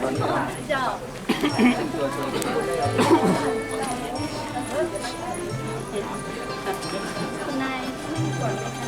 คุณนายก่อนไหมคะ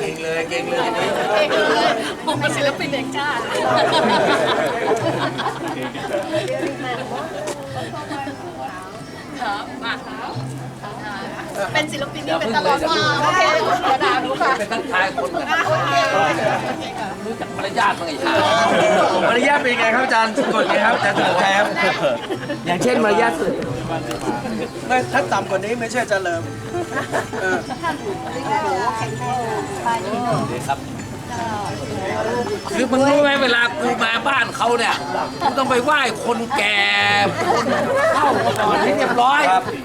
เก่งเลยเก่งเลยเอกเลยผมเป็นศิลปินแห่งชาติครับมาเป็นศิลปินที่เป็นตลอดมาโอเคเดี๋ยวด่าหนูค่ะเป็นทักทายคนกันรู้จักมารยาทมั้งไอ้ห่ามารยาทเป็นไงครับอาจารย์กดไงครับอาจารย์สุดแท้ครับอย่างเช่นมารยาทสื่อไม่ถ้าต่ำกว่านี้ไม่ใช่เจริญเออ ครับคือมึงรู้ไหมเวลากูมาบ้านเขาเนี่ยกูต้องไปไหว้คนแก่คนเข้าก่อนให้เรียบร้อย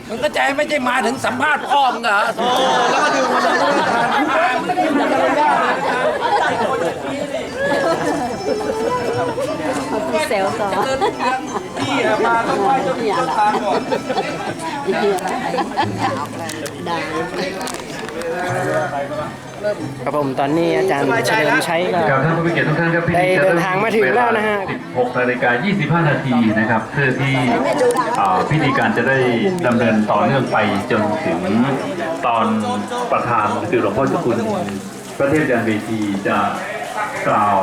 มึงก็ใจไม่ใช่มาถึงสัมภาษณ์พ่อมึงเหรอโอ้แล้วก็ดื่มมาเลยไม่ได้มารยาท เซลต่อพี่มาต้องไหว้เจ้าที่เจ้าทางก่อนครับผมตอนนี้อาจารย์เฉลิมชัยก็ครับท่านผู้มีเกียรติทุกท่านครับได้เดินทางมาถึงแล้วนะฮะ16นาฬิกา25 นาทีนะครับ เพื่อที่พิธีการจะได้ดำเนินต่อเนื่องไปจนถึงตอนประธานคือหลวงพ่อจ้าคุณพระเทพยานเวทีจะกล่าว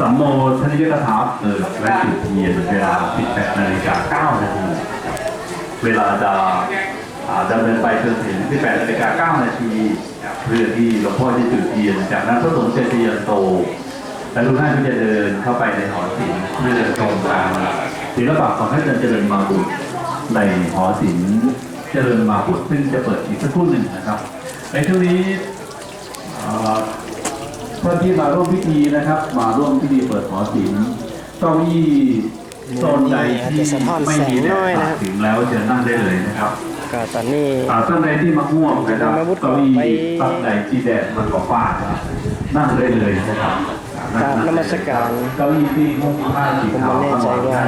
สัมโมทนิยกถาเปิดและจุดเทียนเวลา 18นาฬิกา9นาทีเวลาจะอ่าดำเนินไปจนถึง 18นาฬิกา9นาทีเพื่อที่หลวงพ่อจะจุดเทียน จากนั้นพระสงฆ์เจติยันโต และทุกท่านก็จะเดินเข้าไปในหอศิลป์เพื่อชมการศิลปะของท่านอาจารย์เจริญมาบุตรในหอศิลป์เจริญมาบุตรซึ่งจะเปิดอีกสักครู่หนึ่งนะครับ ในช่วงนี้เอ่อ ท่านที่มาร่วมพิธีนะครับ มาร่วมพิธีเปิดหอศิลป์เก้าอี้โซนใดที่ไม่มีแดดสาดถึงแล้วเชิญนั่งได้เลยนะครับก็ตอนนี้อ่าท่านใดที่มาง่วงนะครับมาวุฒิเก้าอี้ไปตัดใดที่แดดมันก็ฟาดนะครับนั่งได้เลยนะครับกราบนมัสการเก้าอี้ที่หุ้มผ้าสีขาวผมไม่แน่ใจว่า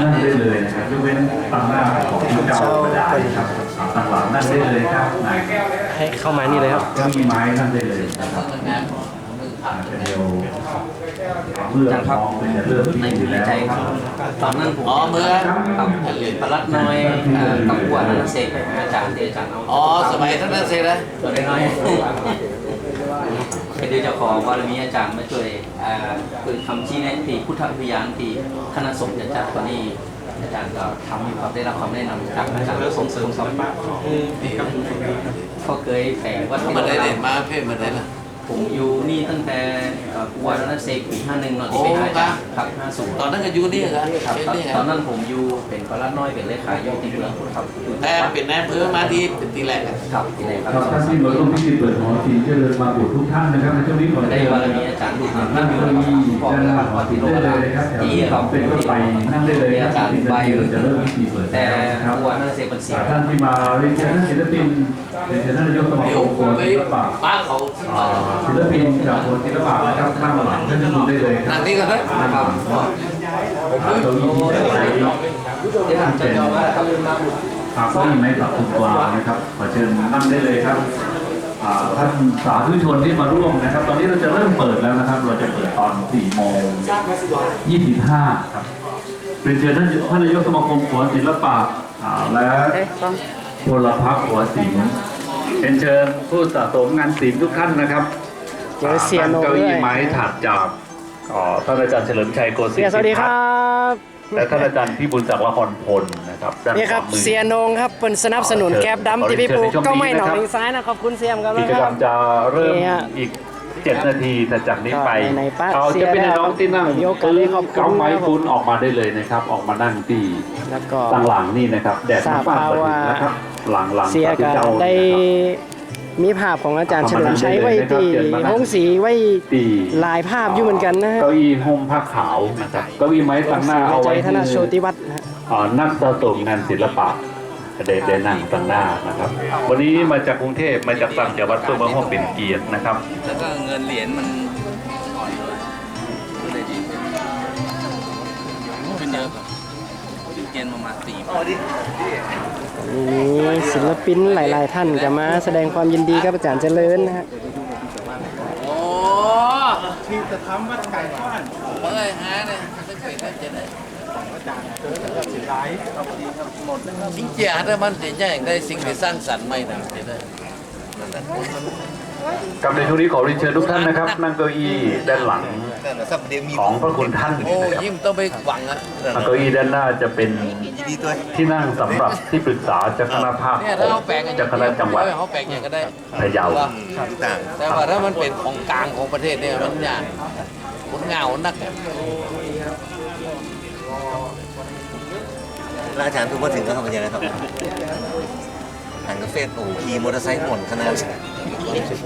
นั่งได้เลยนะครับยกเว้นตั้งหน้าของผู้เจ้าไม่ได้ครับตั้งหลังนั่งได้เลยครับไหนให้เข้ามานี่เลยครับเก้าอี้ไม้นั่งได้เลยนะครับอาจจะ เร็วเมื่อพร้อมเป็นจะเริ่มที่อยู่แล้วตอนนั้นผมอ๋อเมื่อครับประลัดน้อยเอ่อกับขวดนันเสกอาจารย์ที่อาจารย์เอาอ๋อสมัยท่านนั้นเสร็จแล้วตัวน้อยๆเป็นเดี๋ยวจะขอบารมีอาจารย์มาช่วยเอ่อคือคำชี้แนะที่พุทธวิญญาณที่คณะสงฆ์จะจัดตอนนี้อาจารย์ก็ทำอยู่ครับได้รับคำแนะนำจากอาจารย์ส่งเสริมสอนเขาเคยแฝงวัดเขามาได้เด่นมาเพ่มาได้ละ ผมอยู่นี่ตั้งแต่เอ่อขวดนันเสกปี51เนาะที่ไปหาอาจารย์ครับ50ตอนนั้นก็อยู่นี่ครับครับเป็นนี่คตรัอบนนั้นผมอยู่เป็นปลัดน้อยเป็นเลขาอยู่ที่เมืองพุทธครับอยู่แต่เป็นนายอำเภอมาที่เป็นตีแรกอะครับที่ไหนคครัรับบท่านที่มาร่วมพิธีเปิดหอศิลป์เจริญมาบุตรทุกท่านนะครับในช่วงนี้ขอได้ได้บาบารรมีมีอาจารย์ดุจนั่นั่งงอยู่เก้าในอี้พ่อด้านหน้าครับหอศิที่ลโลป์ได้กเลยนะครับแถวที่เราเป็นต้นไปนั่งได้เลยอาจารย์ใบเราจะเริ่มพิธีเปิดแต่แล้วนะครับขวดนั่นเสียเป็นเสียท่านที่มาเรียนเชิญท่านศิลปิน เรียนเชิญท่านนายกสมาคมโคนศิลปะบ้านเขาอ่าศิลปินจากโคนศิลปะนะครับนั่งหลังท่านจะดูได้เลยครับงนี่กันนะนั่งหลังเก้าอี้ที่จะใช้ที่ทำจะยอมว่าทำมาบุตรครับเก้าอี้ไม้สักทุกวางนะครับขอเชิญนั่งได้เลยครับอาท่านสาธุชนที่มาร่วมนะครับ ตอนนี้เราจะเริ่มเปิดแล้วนะครับ เราจะเปิดตอน4โมง25ครับเป็นเชิญท่านท่านนายกสมาคมหัวศิลปะและพลพรรคหัวศิลป์ เป็นเชิญผู้สะสมงานศิลป์ทุกท่านนะครับเจอเสียโนเก้าด้อี้วยไม้ถัดจากอ่าท่านอาจารย์เฉลิมชัยโกศิเสียสวัสดีครับและท่านอาจารย์พี่บุญศักดิ์ละครพลนะครับด้านนี่ขครัวาบมือ เสียโนงครับเป็นสนับสนุนแก๊บดำที่พี่ปูก็ไม่หนองลิงซ้ายนะขอบคุณเสียมครับ กิจกรรมจะเริ่มนี่ฮะอีก 7 นาทีแต่จากนี้ไปก็ในป้าเอาเสีจะยเป็นแล้วน้องที่นั่งมีโอกาสได้ขอบคุณเก้าไม้นะครับปุ้นออกมาได้เลยนะครับ ออกมานั่งที่แล้วก็ตั้งหลังนี่นะครับ แดดทราบฟ้าเปิดว่านะครับ หลังหลังเสียพระพุทธก็เจ้าได้นะครับมีภาพของอาจารย์เฉลิมชัยไว้เอามานั่งได้ตีเลยนะครับห้องสีไว้ตีหลายภาพอยู่เหมือนกันนะฮะเก้าอี้ห่มผ้าขาวนะครับเก้าอี้ไม้ตั้งหน้าเอาใจไว้ธนโชติวัฒน์นะฮะอ่านักสะสมงานศิลปะเดได้นั่งตั้งหน้านะครับ วันนี้มาจากกรุงเทพมาจากต่างจังหวัดเพื่อมาห้องเป็นเกียรตินะครับ แล้วก็เงินเหรียญมันอ่อนเลยก็เลยดีขึ้นเยอะครับเกณฑ์ประมาณสี่พั นี่ศิลปินหลาย ๆ ท่านจะมาแสดงความยินดีกับอาจารย์เจริญนะฮะโอ้ที่จะทำวัดไก่บ้านเอ้ยฮะเนี่ยไม่เป็นได้จะได้จริงๆถ้ามันจะแย่งได้สิ่งที่สร้างสรรค์ไม่นะจะได้นั่นแหละ กับในช่วงนี้ขอเรียนเชิญทุกท่านนะครับ นั่งเก้าอี้ด้านหลังของพระคุณท่านโอ้นะครับยิ่งต้องไปหวังอะเก้าอี้ด้านหน้าจะเป็นที่นั่งสำหรับที่ปรึกษาเจ้าคณะภาคเนี่ยถ้าเขาแปลงกันเจ้าคณะจังหวัดเขาแปลงอย่างก็ได้พะเยาแต่ว่าถ้ามันเป็นของกลางของประเทศเนี่ยมันยากมันเหงานักอะแล้วอาจารย์เพิ่งมาถึงก็ทำยังไงครับ หางกาแฟโอ้ขี่มอเตอร์ไซค์หม่นขนาด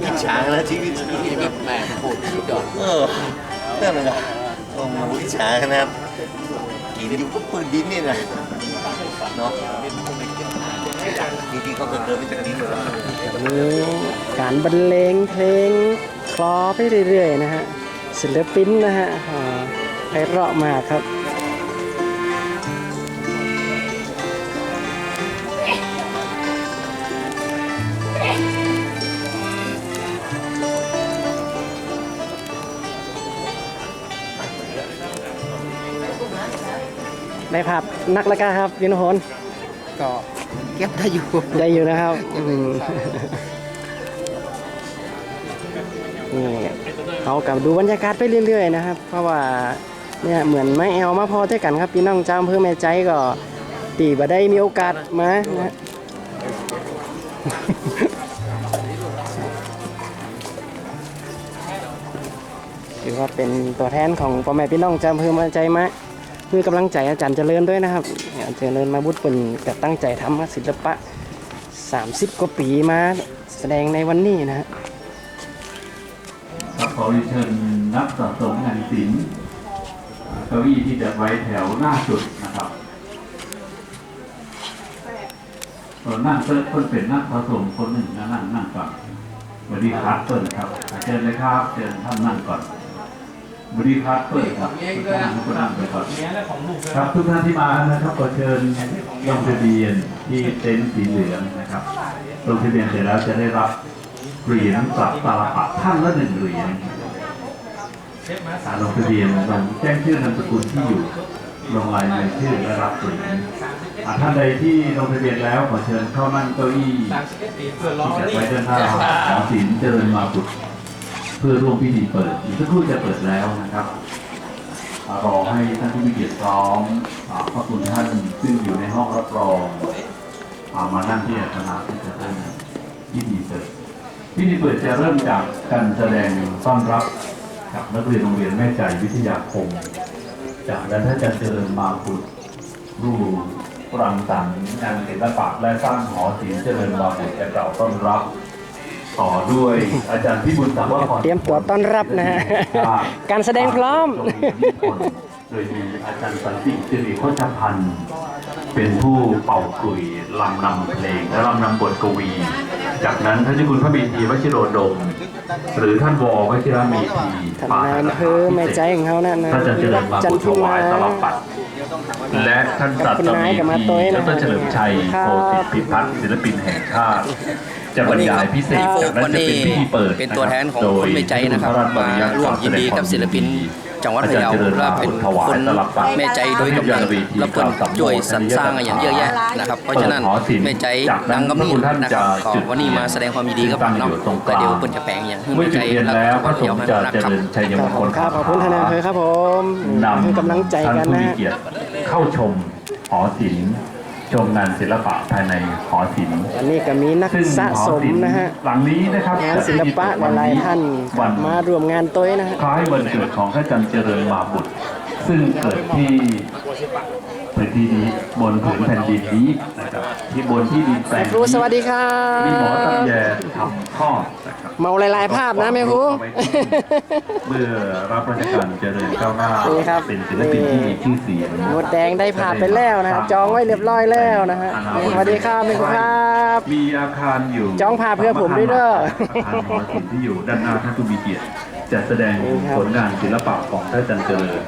อิจฉางนะชีวิตชีวิตแม่โคตรสุดยอดเออนั่นเลยนะโอ้โหอิจฉาขนาดขี่อยู่ก็ปืนดินนี่นะเนาะจริงๆเขาเกิดเดินไปจากดินเลยการบรรเลงเพลงคลอไปเรื่อยๆนะฮะศิลปินนะฮะอ่าไพเราะมากครับ ได้ภาพนักละกาครับยินพลก็เก็บได้อยู่ได้อยู่นะครับอืมนี่เขากลับดูบรรยากาศไปเรื่อย ๆ นะครับ เพราะว่าเนี่ยเหมือนไม่แอลมาพอด้วยกันครับ พี่น้องเจ้าอำเพื่อแม่ใจก็ตีบ่ได้มีโอกาสมานะฮะถือว่าเป็นตัวแทนของพ่อแม่พี่น้องเจ้าอำเพื่อแม่ใจมา คือกำลังใจอาจารย์เจริญด้วยนะครับอาจารย์เจริญมาบุตรเป็นแต่ตั้งใจทำศิลปะ 30 กว่าปีมาแสดงในวันนี้นะครับขอเรียนเชิญนักสะสมงานศิลป์เก้าอี้ที่จะไว้แถวหน้าสุดนะครับเออนั่งเพิ่นเพิ่นเป็นนักสะสมคนหนึ่งนะนั่งนั่งก่อนสวัสดีครับเพิ่นครับเชิญเลยครับเชิญท่านนั่งก่อน สวัสดีครับเพิ่นครับทุกท่านทุกท่านไปก่อนครับทุกท่านที่มานะครับขอเชิญลงทะเบียนที่เต็นท์สีเหลืองนะครับลงทะเบียนเสร็จแล้วจะได้รับเหรียญปรับตาลปัดท่านละหนึ่งเหรียญลงทะเบียนลงแจ้งชื่อนามสกุลที่อยู่ลงลายมือชื่อและรับเหรียญอาท่านใดที่ลงทะเบียนแล้วขอเชิญเข้านั่งเก้าอี้ที่จัดไว้ด้านหน้าหอศิลป์เจริญมาบุตร เพื่อร่วมพิธีเปิดอีกสักครู่จะเปิดแล้วนะครับรอให้ท่านที่มีเกียรติพร้อมอ่าพระคุณท่านซึ่งอยู่ในห้องรับรองอ่ามานั่งที่อาคณะที่จะเริ่มพิธีเปิดพิธีเปิดจะเริ่มจากการแสดงต้อนรับกับนักเรียนโรงเรียนแม่ใจวิทยาคม จากนั้นท่านจารย์เจริญมาบุตรรูปรังสรรค์งานศิลปะและสร้างหอศิลป์เจริญมาบุตรจะกล่าวต้อนรับ ต่อด้วย อาจารย์พิบูลสามวรเตรียมตัวต้อนรับนะฮะการแสดงพร้อม โดยมีอาจารย์สันติสิริโคชพันธ์เป็นผู้เป่าขลุ่ยลำนำเพลงและลำนำบทกวี จากนั้นท่านเจ้าคุณพระบิดีวชิโรดม หรือท่านวอวชิระเมธีท่านนายอำเภอแม่ใจของเขานะนะท่านอาจารย์เจริญมาจันบุตรทิถมาวายตลับปัดและท่านสัตว์เมธีดรเฉลิมชัยโคสิทธิพิพัฒน์ศิลปินแห่งชาติ จะบรรยายพิเศษจากนั้นจะเป็นพิธีเปิดเป็นตัวแทนของคนไม่ใจนะครับมาร่วมยินดีกับศิลปินจังหวัดพะเยาและเป็นคนแม่ใจโดยกำลังและเปิดช่วยสรรสร้างอย่างเยอะแยะนะครับ เพราะฉะนั้นแม่ใจดังกำนี้นะครับก็วันนี้มาแสดงความยินดีกับน้องแต่เดี๋ยวเปิดจะแปลงอย่างเมื่อแม่จุใจดเรียนและแล้วพก็ระสเดี๋ยวงฆ์ให้จะนักเจขับริญชัยมงคลครับขอบคุณท่านนายอำเภอครับผมนำคือกำลังใจท่านกันผู้นะมีฮะเกียรติเข้าชมหอศิลป์ ชมงานศิลปะภายในหอศิลป์วันนี้ก็มีนักซึ่งสะหอสมศิลป์นะฮะหลังนี้นะครับงานศิลปะหลายๆท่านวันมารวมงานตัวนะฮะคล้ายวันเกิดของพระจันทร์เจริญมาบุตร ซึ่งเกิดที่พื้นที่นี้บนผืนแผ่นดินนี้นะครับที่บนที่ดินแปลงครูนี้สวัสดีครัมีหมอตำบแยทำทอดนะครับ เมาหลายๆภาพนะแม่ครูเอาไว้ที่เมื่อรับราชการเจริญก้าวหน้านี่ครับเป็นศิลปินที่มีชื่อเสียงหมดแดงได้ผ่านไปแล้วนะฮะจองไว้เรียบร้อยแล้วนะฮะสวัสดีครับแม่ครูครับมีอาคารอยู่จองพาเพื่อผมด้วยเด้ออาคารหอศิลป์ที่อยู่ด้านหน้าท่านผู้มีเกียรติจัดแสดงนี่ครับผลงานศิลปะของท่านอาจันเจริญ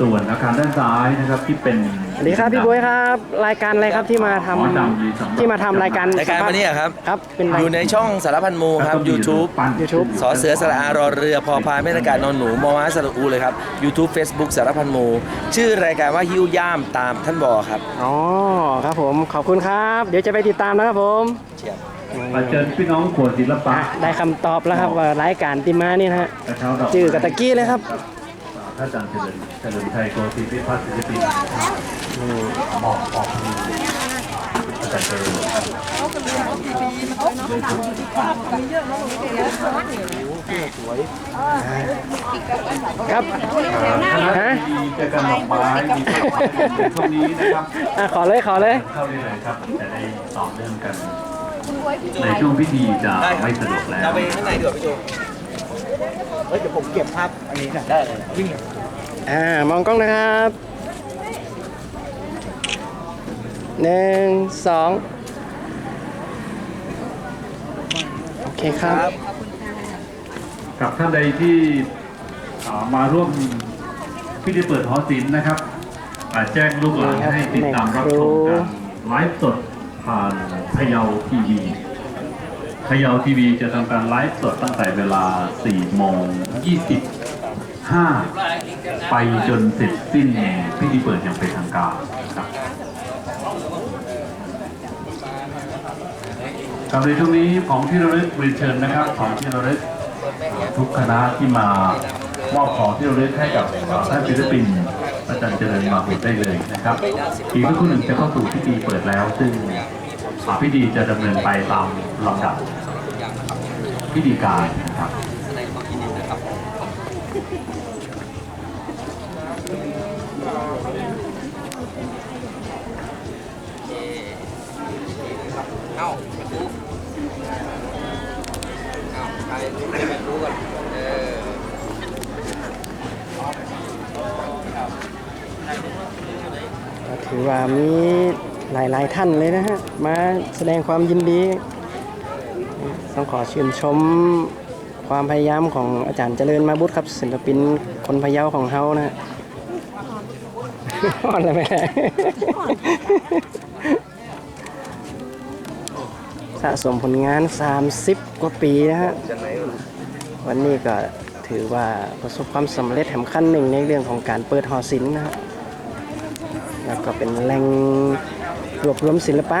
ส่วนอาคารด้านซ้ายนะครับที่เป็นสวัสดีครับพี่บุ้ยครับ รายการอะไรครับที่มาทำหอดำมีสำหรับที่มาทำรายการรายการวันนี้อะครับ ครับเป็นราย อยู่ในช่องสารพันมูครับ YouTube YouTube สอเสือสระอารอเรือพอพายแม่นากาศนอนหนูมอม้าสระอูเลยครับ YouTube Facebook สารพันมู ชื่อรายการว่าฮิ้วย่ามตามท่านบอครับอ๋อครับผมขอบคุณครับ เดี๋ยวจะไปติดตามนะครับผมเชียบ มาเชิญพี่น้องขวดศิลปะได้คำตอบแล้วครับว่ารายการติมานี่นะฮะ กระเช้าดอกจื่อกับตะกี้เลยครับท่าน อาจารย์เฉลิมเฉลิมชัยโกศิพิพัฒน์ศิลปินมอบออกมืออาจารย์เฉลิมครับคณะดีเจอกันดอกไม้มีดอกไม้ในช่วงนี้นะครับอะขอเลยขอเลยเข้าได้เลยครับจะได้ต่อเนื่องกันในช่วงพิธีจะไม่สะดวกแล้วเราไปข้างในเดี กว่าพี่โจอ่ามองกล้องนะครับหนึ่งสองโอเคครับ กับท่านใดที่อ่ามาร่วมพิธีเปิดหอศิลป์นะครับอ่าแจ้งลูกหลานให้ติดตามรับชมการไลฟ์สดผ่านพะเยาทีวี พะเยาทีวีจะทำการไลฟ์สดตั้งแต่เวลา 4 โมง 25 ไปจนเสร็จสิ้นพิธีเปิดอย่างเป็นทางการครับกับในช่วงนี้ของที่ระลึกเรียนเชิญนะครับ ของที่ระลึกทุกคณะที่มามอบของที่ระลึกให้กับท่านศิลปินอาจารย์เจริญมาบุตรได้เลยนะครับอีกสักครู่หนึ่งจะเข้าสู่พิธีเปิดแล้ว ซึ่งอ่าพิธีจะดำเนินไปตามลำดับ พิธีการนะครับเอ้ารู้เอ้าใครรู้ไม่รู้กันเออก็ถือว่ามีหลายๆท่านเลยนะฮะ มาแสดงความยินดี ต้องขอชื่นชมความพยายามของอาจารย์เจริญมาบุตรครับ ศิลปินคนพะเยาของเฮานะฮะอ่อนเลยไหมสะสมผลงาน 30 กว่าปีนะฮะวันนี้ก็ถือว่าประสบความสำเร็จแห่งขั้นหนึ่งในเรื่องของการเปิดหอศิลป์นะฮะแล้วก็เป็นแหล่งรวบรวมศิลปะ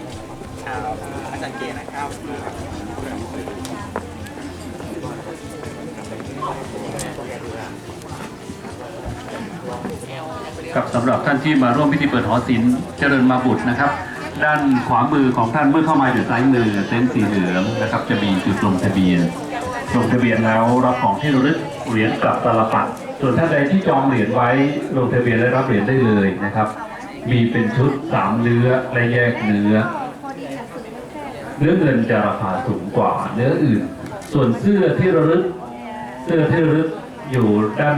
กับสำหรับท่านที่มาร่วมพิธีเปิดหอศิลป์เจริญมาบุตรนะครับ ด้านขวามือของท่านเมื่อเข้ามาอยู่ซ้ายมือเต็นท์สีเหลืองนะครับ จะมีจุดลงทะเบียนลงทะเบียนแล้วรับของที่ระลึกเหรียญกลับตลปัดส่วนท่านใดที่จองเหรียญไว้ลงทะเบียนและรับเหรียญได้เลยนะครับ มีเป็นชุดสามเนื้อและแยกเนื้อ เนื้อเงินจะราคาสูงกว่าเนื้ออื่น ส่วนเสื้อที่ระลึก เสื้อที่ระลึกอยู่ด้าน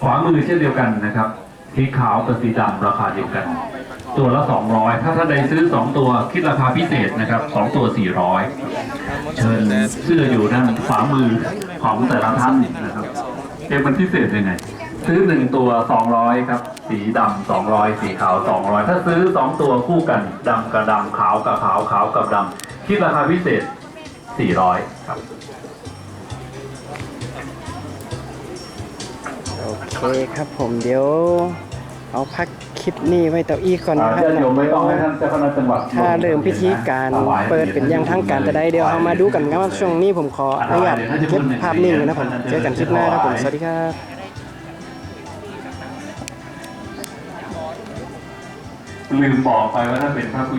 ขวามือเช่นเดียวกันนะครับสีขาวกับสีดำราคาเดียวกัน ตัวละ 200 ถ้าท่านใดซื้อ 2 ตัวคิดราคาพิเศษนะครับ 2 ตัว 400 เชิญเสื้ออยู่ด้านขวามือของแต่ละท่านนะครับเอ๊ะมันพิเศษยังไงซื้อหนึ่งตัวสองร้อยครับ สีดำสองร้อยสีขาวสองร้อยถ้าซื้อสองตัวคู่กันดำกับดำขาวกับขาวขาวกับดำ คิดราคาพิเศษสี่ร้อยครับ โอเคครับผมเดี๋ยว เอาพักคลิปนี้ไว้เต่าอีกก่อนนะครับญาติโยมไม่ต้องให้ท่านเจ้าคณะจังหวัดถ้าเริ่มพิธีการเปิดเป็นอย่างทางการแต่ใดเดี๋ยวเรามาดูกันครับว่าช่วงนี้ผมขออนุญาตเก็บภาพนิ่งไว้นะผมเจอกันคลิปหน้าครับผมสวัสดีครับลืมบอกไปว่าถ้าเป็นพระผู้